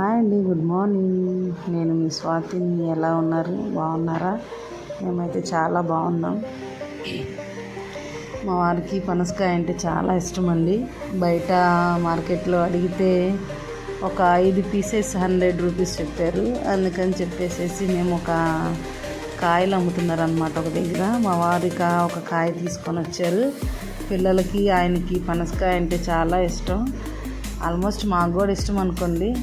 Hi అండి good morning. నేను మీ స్వాతిని. ఎలా ఉన్నారు? బాగున్నారా? మేమైతే చాలా బాగున్నాం. మా వారికి పనసకాయ అంటే చాలా ఇష్టం అండి బయట మార్కెట్లో అడిగితే ఒక ఐదు పీసెస్ హండ్రెడ్ రూపీస్ చెప్పారు. అందుకని చెప్పేసేసి మేము ఒక కాయలు అమ్ముతున్నారు అనమాట ఒక దగ్గర. మా వారికి ఒక కాయ తీసుకొని వచ్చారు. పిల్లలకి ఆయనకి పనసకాయ అంటే చాలా ఇష్టం. ఆల్మోస్ట్ మాకు కూడా ఇష్టం అనుకోండి.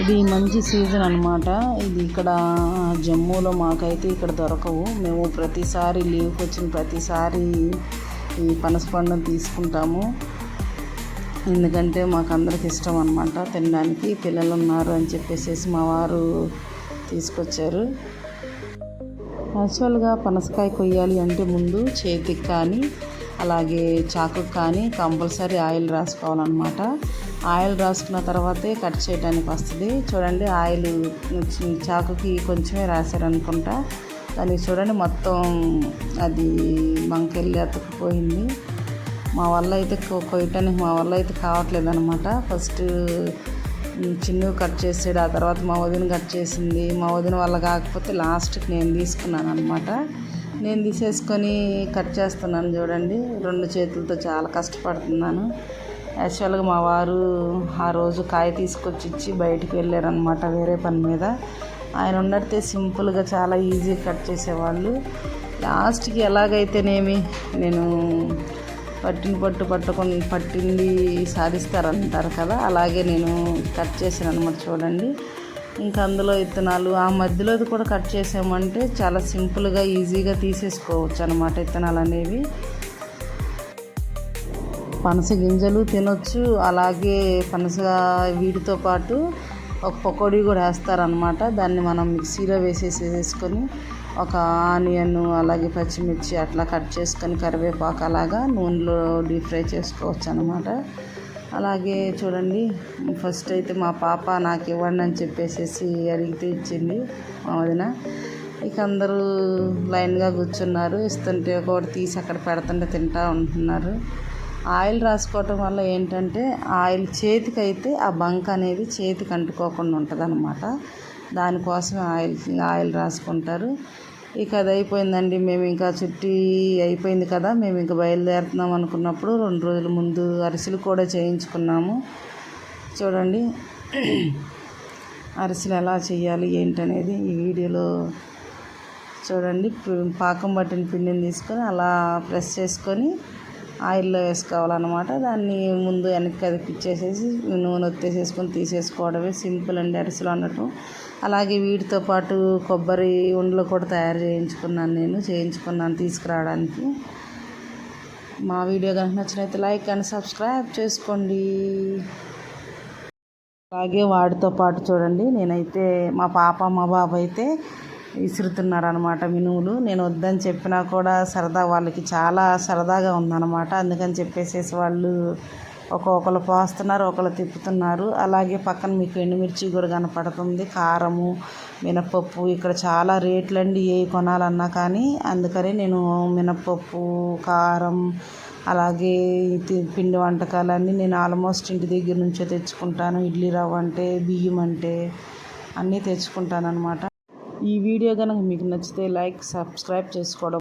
ఇది మంచి సీజన్ అనమాట ఇది ఇక్కడ జమ్మూలో మాకైతే ఇక్కడ దొరకవు. మేము ప్రతిసారి లీవ్కి వచ్చిన ప్రతిసారి ఈ పనస పండును తీసుకుంటాము. ఎందుకంటే మాకు అందరికి ఇష్టం అనమాట తినడానికి. పిల్లలు ఉన్నారు అని చెప్పేసి మా వారు తీసుకొచ్చారు. యాక్చువల్గా పనసకాయ కొయ్యాలి అంటే ముందు చేతికి కానీ అలాగే చాకు కానీ కంపల్సరీ ఆయిల్ రాసుకోవాలన్నమాట. ఆయిల్ రాసుకున్న తర్వాతే కట్ చేయడానికి వస్తుంది. చూడండి ఆయిల్ చాకుకి కొంచెమే రాశారనుకుంటా. కానీ చూడండి మొత్తం అది మంకెళ్ళి అతుక్కుపోయింది. మా వల్ల అయితే కొయ్యటానికి మా వల్ల అయితే కావట్లేదు అనమాట ఫస్ట్ చిన్న కట్ చేసాడు ఆ తర్వాత మా వదిన కట్ చేసింది. మా వదిన వల్ల కాకపోతే లాస్ట్కి నేను తీసుకున్నాను అనమాట నేను తీసేసుకొని కట్ చేస్తున్నాను చూడండి. రెండు చేతులతో చాలా కష్టపడుతున్నాను. యాక్చువల్గా మా వారు ఆ రోజు కాయ తీసుకొచ్చి ఇచ్చి బయటికి వెళ్ళారనమాట వేరే పని మీద. ఆయన ఉన్నట్టే సింపుల్గా చాలా ఈజీ కట్ చేసేవాళ్ళు. లాస్ట్కి ఎలాగైతేనేమి నేను పట్టిన పట్టు పట్టుకొని పట్టింది సాధిస్తారంటారు కదా అలాగే నేను కట్ చేశాను అనమాట చూడండి. ఇంకా అందులో విత్తనాలు ఆ మధ్యలోది కూడా కట్ చేసామంటే చాలా సింపుల్గా ఈజీగా తీసేసుకోవచ్చు అనమాట విత్తనాలు అనేవి. పనస గింజలు తినొచ్చు అలాగే పనస వీటితో పాటు ఒక పకోడీ కూడా వేస్తారనమాట దాన్ని మనం మిక్సీలో వేసేసి వేసుకొని ఒక ఆనియన్ అలాగే పచ్చిమిర్చి అట్లా కట్ చేసుకొని కరివేపాకు అలాగా నూనెలో డీప్ ఫ్రై చేసుకోవచ్చు అనమాట అలాగే చూడండి ఫస్ట్ అయితే మా పాప నాకు ఇవ్వండి అని చెప్పేసి అడిగితే ఇచ్చింది మా వదిన. ఇక అందరూ లైన్గా కూర్చున్నారు. ఇస్తుంటే ఒకటి తీసి అక్కడ పెడుతుంటే తింటూ ఉంటున్నారు. ఆయిల్ రాసుకోవటం వల్ల ఏంటంటే ఆయిల్ చేతికి అయితే ఆ బంక్ అనేది చేతికి అంటుకోకుండా ఉంటుంది అనమాట దానికోసమే ఆయిల్ ఆయిల్ రాసుకుంటారు. ఇక అది అయిపోయిందండి. మేము ఇంకా చుట్టి అయిపోయింది కదా. మేము ఇంకా బయలుదేరుతున్నాం అనుకున్నప్పుడు రెండు రోజుల ముందు అరిసెలు కూడా చేయించుకున్నాము. చూడండి. అరిసెలు ఎలా చేయాలి ఏంటనేది ఈ వీడియోలో చూడండి. పాకం పట్టిన పిండిని తీసుకొని అలా ప్రెస్ చేసుకొని ఆయిల్లో వేసుకోవాలన్నమాట. దాన్ని ముందు వెనక్కి కదిపిచ్చేసేసి నూనె ఒత్తేసేసుకొని తీసేసుకోవడమే సింపుల్ అండి అరిసెలు అన్నట్టు. అలాగే వీటితో పాటు కొబ్బరి ఉండలు కూడా తయారు చేయించుకున్నాను నేను చేయించుకున్నాను తీసుకురావడానికి. మా వీడియో కనుక నచ్చినైతే లైక్ అండ్ సబ్స్క్రైబ్ చేసుకోండి. అలాగే వాటితో పాటు చూడండి. నేనైతే మా పాప మా బాబు అయితే విసురుతున్నారనమాట మినువులు. నేను వద్దని చెప్పినా కూడా సరదా వాళ్ళకి చాలా సరదాగా ఉందన్నమాట. అందుకని చెప్పేసేసి వాళ్ళు ఒక్కొక్కరు పోస్తున్నారు ఒకరు తిప్పుతున్నారు. అలాగే పక్కన మీకు ఎండుమిర్చి కూడా కనపడుతుంది. కారము మినపప్పు ఇక్కడ చాలా రేట్లండి ఏ కొనాలన్నా కానీ. అందుకని నేను మినపప్పు కారం అలాగే పిండి వంటకాలన్నీ నేను ఆల్మోస్ట్ ఇంటి దగ్గర నుంచే తెచ్చుకుంటాను. ఇడ్లీ రవ్వ అంటే బియ్యం అంటే అన్నీ తెచ్చుకుంటాను అనమాట ఈ వీడియో కనుక మీకు నచ్చితే లైక్ సబ్స్క్రైబ్ చేసుకోవడం